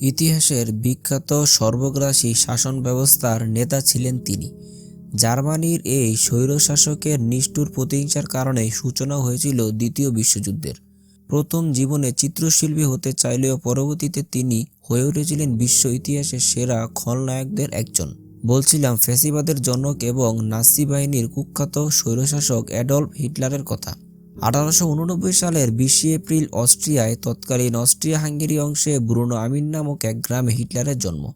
ইতিহাসের বিখ্যাত সর্বগ্রাসী শাসন ব্যবস্থার নেতা ছিলেন তিনি। জার্মানির এই স্বৈরশাসকের নিষ্ঠুর প্রতিহিংসার কারণে সূচনা হয়েছিল দ্বিতীয় বিশ্বযুদ্ধের। প্রথম জীবনে চিত্রশিল্পী হতে চাইলেও পরবর্তীতে তিনি হয়ে উঠেছিলেন বিশ্ব ইতিহাসের সেরা খলনায়কদের একজন। বলছিলাম, ফ্যাসিবাদের জনক এবং নাসি বাহিনীর কুখ্যাত স্বৈরশাসক অ্যাডলফ হিটলারের কথা। আঠারোশো উননব্বই সালের বিশে এপ্রিল অস্ট্রিয়ায় তৎকালীন অস্ট্রিয়া হাঙ্গেরি অংশে ব্রুনো আমিন নামক এক গ্রামে হিটলারের জন্ম।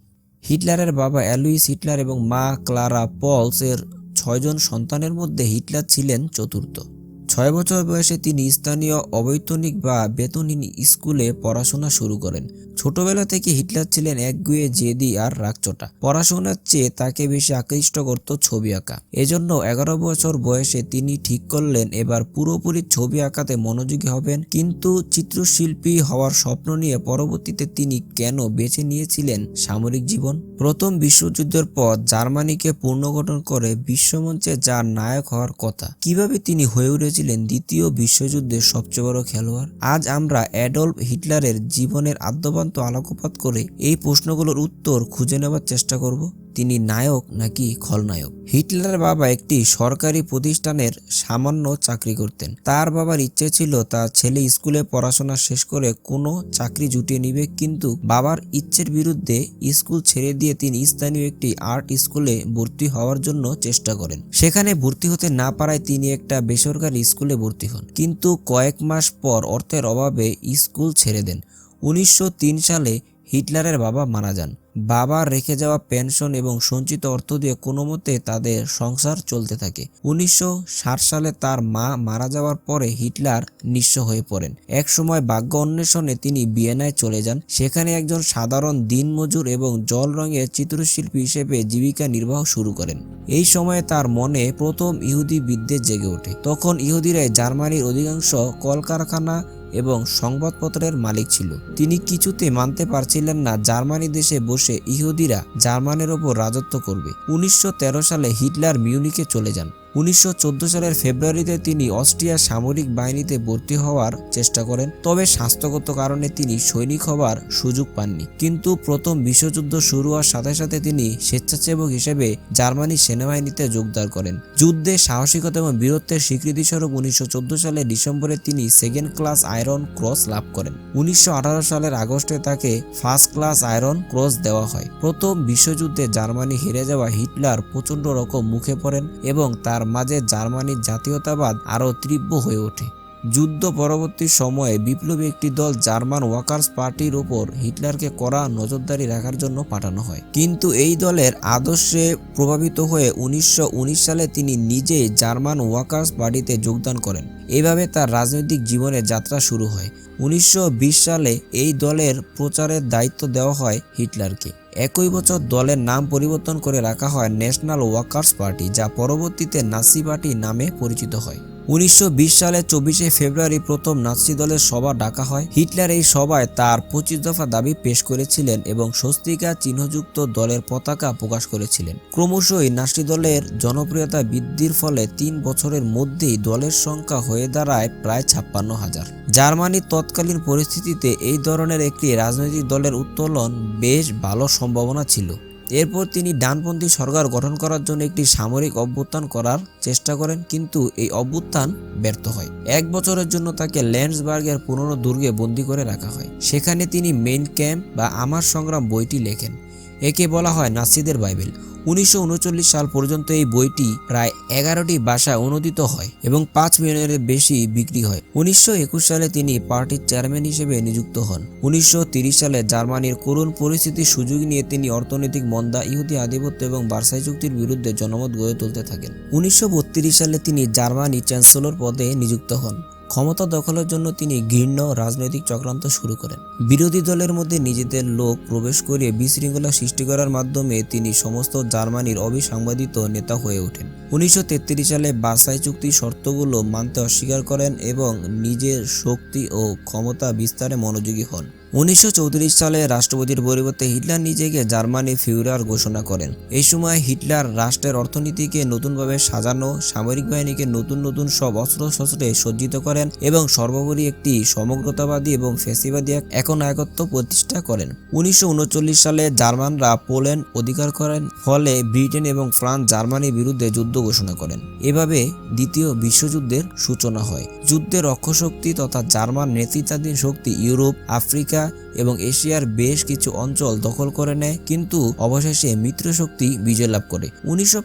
হিটলারের বাবা অ্যালুইস হিটলার এবং মা ক্লারা পলস এর ছয়জন সন্তানের মধ্যে হিটলার ছিলেন চতুর্থ। ছয় বছর বয়সে তিনি স্থানীয় অবৈতনিক বা বেতনহীন স্কুলে পড়াশোনা শুরু করেন। ছোটবেলা থেকে হিটলার ছিলেন একগুয়ে জেদি আর রাগচটা। পড়াশোনার চেয়ে তাকে বেশি আকৃষ্ট করত ছবি আঁকা। এজন্য এগারো বছর বয়সে তিনি ঠিক করলেন, এবার পুরোপুরি ছবি আঁকাতে মনোযোগী হবেন। কিন্তু চিত্রশিল্পী হওয়ার স্বপ্ন নিয়ে পরবর্তীতে তিনি কেন বেছে নিয়েছিলেন সামরিক জীবন? প্রথম বিশ্বযুদ্ধের পর জার্মানিকে পুনর্গঠন করে বিশ্বমঞ্চে যার নায়ক হওয়ার কথা। কীভাবে তিনি হয়ে উঠেছিলেন দ্বিতীয় বিশ্বযুদ্ধের সবচেয়ে বড় খেলোয়াড়। আজ আমরা অ্যাডলফ হিটলারের জীবনের আদ্যপান্ত আলোকপাত করে এই প্রশ্নগুলোর উত্তর খুঁজে নেওয়ার চেষ্টা করব। তিনি নায়ক নাকি খলনায়ক। হিটলারের বাবা একটি সরকারি প্রতিষ্ঠানের সামান্য চাকরি করতেন। তার বাবার ইচ্ছে ছিল তার ছেলে স্কুলে পড়াশোনা শেষ করে কোনো চাকরি জুটিয়ে নিবে, কিন্তু বাবার ইচ্ছের বিরুদ্ধে স্কুল ছেড়ে দিয়ে তিনি স্থানীয় একটি আর্ট স্কুলে ভর্তি হওয়ার জন্য চেষ্টা করেন। সেখানে ভর্তি হতে না পারায় তিনি একটা বেসরকারি স্কুলে ভর্তি হন। কিন্তু কয়েক মাস পর অর্থের অভাবে স্কুল ছেড়ে দেন। উনিশশো তিন সালে হিটলারের বাবা মারা যান। বাবার রেখে যাওয়া পেনশন এবং সঞ্চিত অর্থ দিয়ে কোনো মতে তাদের সংসার চলতে থাকে। উনিশশো ষাট সালে তার মা মারা যাওয়ার পরে হিটলার নিঃস্ব হয়ে পড়েন। এক সময় ভাগ্য অন্বেষণে তিনি ভিয়েনায় চলে যান। সেখানে একজন সাধারণ দিনমজুর এবং জল রঙের চিত্রশিল্পী হিসেবে জীবিকা নির্বাহ শুরু করেন। এই সময়ে তার মনে প্রথম ইহুদি বিদ্বেষ জেগে ওঠে। তখন ইহুদিরাই জার্মানির অধিকাংশ কলকারখানা এবং সংবাদপত্রের মালিক ছিল। তিনি কিছুতে মানতে পারছিলেন না, জার্মানি দেশে বসে ইহুদিরা জার্মানের ওপর রাজত্ব করবে। উনিশশো তেরো সালে হিটলার মিউনিকে চলে যান। উনিশশো চোদ্দ সালের ফেব্রুয়ারিতে তিনি অস্ট্রিয়ার সামরিক বাহিনীতে ভর্তি হওয়ার চেষ্টা করেন, তবে স্বাস্থ্যগত কারণে তিনি সৈনিক হবার সুযোগ পাননি। কিন্তু প্রথম বিশ্বযুদ্ধ শুরু হওয়ার সাথে সাথে তিনি স্বেচ্ছাসেবক হিসেবে জার্মানি সেনাবাহিনীতে যোগদান করেন। যুদ্ধে সাহসিকতা এবং বীরত্বের স্বীকৃতিস্বরূপ উনিশশো চোদ্দ সালের ডিসেম্বরে তিনি সেকেন্ড ক্লাস আয়রন ক্রস লাভ করেন। উনিশশো আঠারো সালের আগস্টে তাকে ফার্স্ট ক্লাস আয়রন ক্রস দেওয়া হয়। প্রথম বিশ্বযুদ্ধে জার্মানি হেরে যাওয়া হিটলার প্রচণ্ড রকম মুখে পড়েন এবং তার মাঝে জার্মানির জাতীয়তাবাদ আরও তীব্র হয়ে ওঠে। যুদ্ধ পরবর্তী সময়ে বিপ্লবী একটি দল জার্মান ওয়ার্কার্স পার্টির ওপর হিটলারকে কড়া নজরদারি রাখার জন্য পাঠানো হয়। কিন্তু এই দলের আদর্শে প্রভাবিত হয়ে উনিশশো উনিশ সালে তিনি নিজেই জার্মান ওয়ার্কার্স পার্টিতে যোগদান করেন। এভাবে তার রাজনৈতিক জীবনের যাত্রা শুরু হয়। উনিশশো বিশ সালে এই দলের প্রচারের দায়িত্ব দেওয়া হয় হিটলারকে। একই বছর দলের নাম পরিবর্তন করে রাখা হয় ন্যাশনাল ওয়ার্কার্স পার্টি, যা পরবর্তীতে নাসি পার্টি নামে পরিচিত হয়। উনিশশো বিশ সালে চব্বিশে ফেব্রুয়ারি প্রথম নাৎসি দলের সভা ডাকা হয়। হিটলার এই সভায় তার পঁচিশ দফা দাবি পেশ করেছিলেন এবং স্বস্তিকা চিহ্নযুক্ত দলের পতাকা প্রকাশ করেছিলেন। ক্রমশই নাৎসি দলের জনপ্রিয়তা বৃদ্ধির ফলে তিন বছরের মধ্যেই দলের সংখ্যা হয়ে দাঁড়ায় প্রায় ছাপ্পান্ন হাজার। জার্মানির তৎকালীন পরিস্থিতিতে এই ধরনের একটি রাজনৈতিক দলের উত্তোলন বেশ ভালো সম্ভাবনা ছিল। এরপর তিনি ডানপন্থী সরকার গঠন করার জন্য একটি সামরিক অভ্যুত্থান করার চেষ্টা করেন, কিন্তু এই অভ্যুত্থান ব্যর্থ হয়। এক বছরের জন্য তাকে ল্যান্ডসবার্গের পুরনো দুর্গে বন্দী করে রাখা হয়। সেখানে তিনি মেইন ক্যাম্প বা আমার সংগ্রাম বইটি লেখেন। একে বলা হয় নাসিদের বাইবেল। উনিশশো উনচল্লিশ সাল পর্যন্ত এই বইটি প্রায় এগারোটি ভাষায় অনুদিত হয় এবং পাঁচ মিলিয়নের বেশি বিক্রি হয়। উনিশশো একুশ সালে তিনি পার্টির চেয়ারম্যান হিসেবে নিযুক্ত হন। উনিশশো সালে জার্মানির করুণ পরিস্থিতির সুযোগ নিয়ে তিনি অর্থনৈতিক মন্দা, ইহুদি আধিপত্য এবং বার্সাই চুক্তির বিরুদ্ধে জনমত গড়ে তুলতে থাকেন। উনিশশো বত্রিশ সালে তিনি জার্মানি চ্যান্সেলর পদে নিযুক্ত হন। ক্ষমতা দখলের জন্য তিনি ঘৃণ্য, রাজনৈতিক চক্রান্ত শুরু করেন। বিরোধী দলের মধ্যে নিজেদের লোক প্রবেশ করিয়ে বিশৃঙ্খলা সৃষ্টি করার মাধ্যমে তিনি সমস্ত জার্মানির অবিসাংবাদিত নেতা হয়ে ওঠেন। উনিশশো তেত্রিশ সালে বাসাই চুক্তির শর্তগুলো মানতে অস্বীকার করেন এবং নিজের শক্তি ও ক্ষমতা বিস্তারে মনোযোগী হন। উনিশশো চৌত্রিশ সালে রাষ্ট্রপতির পরিবর্তে হিটলার নিজেকে জার্মানি ফিউরার ঘোষণা করেন। এই সময় হিটলার রাষ্ট্রের অর্থনীতিকে নতুনভাবে সাজানো, সামরিক বাহিনীকে নতুন নতুন সব অস্ত্র শস্ত্রে সজ্জিত করেন এবং সর্বোপরি একটি সমগ্রতাবাদী এবং ফ্যাসিবাদী এক একনায়কত্ব প্রতিষ্ঠা করেন। উনিশশো উনচল্লিশ সালে জার্মানরা পোল্যান্ড অধিকার করেন, ফলে ব্রিটেন এবং ফ্রান্স জার্মানির বিরুদ্ধে যুদ্ধ ঘোষণা করেন। এভাবে দ্বিতীয় বিশ্বযুদ্ধের সূচনা হয়। যুদ্ধের অক্ষশক্তি তথা জার্মান নেতৃত্বাধীন শক্তি ইউরোপ, আফ্রিকা এবং এশিয়ার বেশ কিছু অঞ্চল দখল করে নেয়, কিন্তু অবশেষে মিত্রশক্তি বিজয় লাভ করে। উনিশশো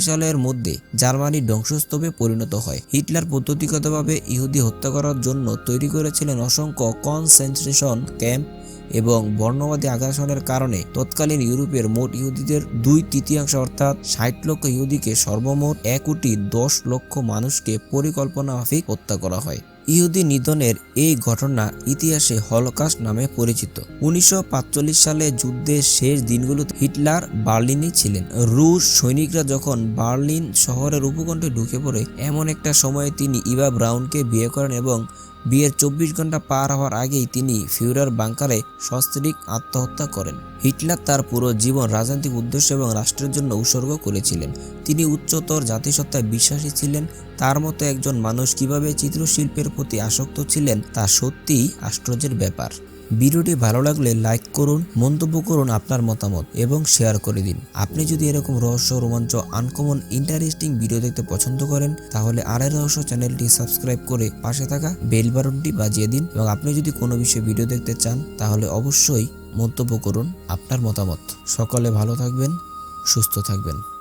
সালের মধ্যে জার্মানি ধ্বংসস্তূপে পরিণত হয়। হিটলার পদ্ধতিগতভাবে ইহুদি হত্যা করার জন্য তৈরি করেছিলেন অসংখ্য কনসেন্ট্রেশন ক্যাম্প এবং বর্ণবাদী আগ্রাসনের কারণে তৎকালীন ইউরোপের মোট ইহুদিদের দুই তৃতীয়াংশ অর্থাৎ ষাট লক্ষ ইহুদিকে সর্বমোট এক কোটি দশ লক্ষ মানুষকে পরিকল্পনা মাফিক হত্যা করা হয়। ইহুদি নিধনের এই ঘটনা ইতিহাসে হলকাস্ট নামে পরিচিত। উনিশশো সালে যুদ্ধের শেষ দিনগুলোতে হিটলার বার্লিনে ছিলেন। রুশ সৈনিকরা যখন বার্লিন শহরের উপকণ্ঠে ঢুকে পড়ে, এমন একটা সময়ে তিনি ইভা ব্রাউনকে বিয়ে করেন এবং বিয়ের চব্বিশ ঘণ্টা পার হওয়ার আগেই তিনি ফিউরার বাংকারে সস্ত্রীক আত্মহত্যা করেন। হিটলার তার পুরো জীবন রাজনৈতিক উদ্দেশ্য এবং রাষ্ট্রের জন্য উৎসর্গ করেছিলেন। তিনি উচ্চতর জাতিসত্তায় বিশ্বাসী ছিলেন। তার মতো একজন মানুষ কীভাবে চিত্রশিল্পের প্রতি আসক্ত ছিলেন তা সত্যিই আশ্চর্যের ব্যাপার। ভিডিওটি ভালো লাগলে লাইক করুন, মন্তব্য করুন আপনার মতামত এবং শেয়ার করে দিন। আপনি যদি এরকম রহস্য, রোমাঞ্চ আনকমন ইন্টারেস্টিং ভিডিও দেখতে পছন্দ করেন, তাহলে আড়াই রহস্য চ্যানেলটি সাবস্ক্রাইব করে পাশে থাকা বেল বাটনটি বাজিয়ে দিন এবং আপনি যদি কোনো বিষয়ে ভিডিও দেখতে চান, তাহলে অবশ্যই মন্তব্য করুন আপনার মতামত। সকলে ভালো থাকবেন, সুস্থ থাকবেন।